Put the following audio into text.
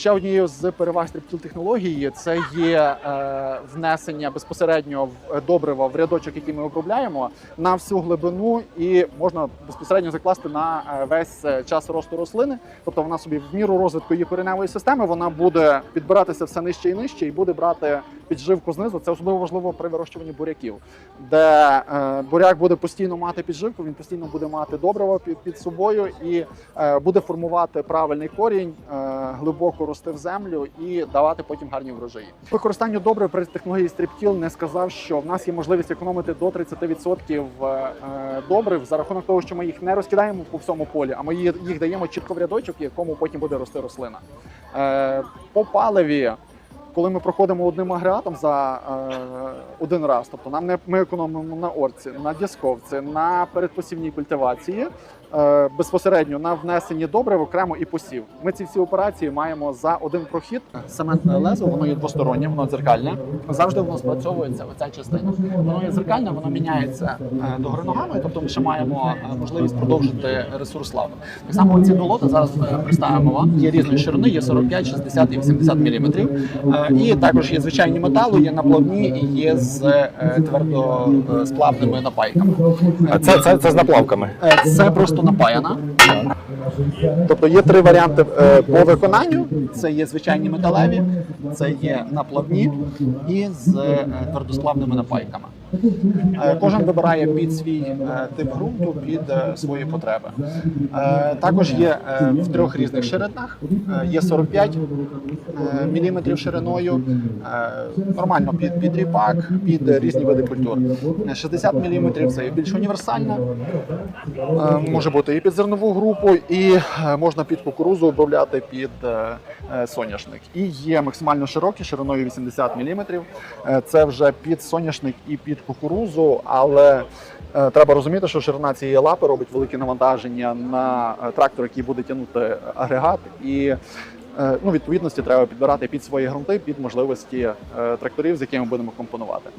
ще однією з переваг стріптіл технології це є е, внесення безпосередньо е, добрива в рядочок, який ми обробляємо, на всю глибину, і можна безпосередньо закласти на е, весь час росту рослини. Тобто вона собі в міру розвитку її кореневої системи вона буде підбиратися все нижче і нижче, і буде брати підживку знизу. Це особливо важливо при вирощуванні буряків, де е, буряк буде постійно мати підживку, він постійно буде мати добрива під, під собою і е, буде формувати правильний корінь, е, глибоко рости в землю і давати потім гарні врожаї. Використання добрив при технології стріптіл не сказав, що в нас є можливість економити до 30% е, добрив за рахунок того, що ми їх не розкидаємо по всьому полі, а ми їх даємо чітко в рядочок, якому потім буде рости рослина. По паливі коли ми проходимо одним агрегатом за е, один раз, тобто нам не ми економимо на орці, на дісковці, на передпосівній культивації, безпосередньо на внесенні добрив окремо і посів. Ми ці всі операції маємо за один прохід. Сементне лезо, воно є двостороннє, воно дзеркальне. Завжди воно спрацьовується оця частина. Воно є дзеркальне, воно міняється е, догори ногами, тобто ми ще маємо е, можливість продовжити ресурс лави. Так само ці долоти зараз е, представимо вам. Є різної ширини, є 45, 60 і 80 мм. І також є звичайні метали, є наплавні і є з е, твердосплавними напайками. Це, це, це з наплавками. Е, Це просто напаяна. Тобто є три варіанти е, по виконанню: це є звичайні металеві, це є наплавні і з е, твердосплавними напайками. Е, Кожен вибирає під свій е, тип ґрунту, під е, свої потреби. Також є в трьох різних ширинах. Є 45 е, міліметрів шириною, нормально під, під ріпак, під різні види культур. Е, 60 міліметрів це більш універсальна, може бути і під зернову групу, і можна під кукурузу обробляти під соняшник. І є максимально широкі шириною 80 мм. Це вже під соняшник і під кукурузу, але е, треба розуміти, що ширина цієї лапи робить велике навантаження на е, трактор, який буде тягнути агрегат. І е, ну, відповідності треба підбирати під свої ґрунти, під можливості тракторів, з якими будемо компонувати.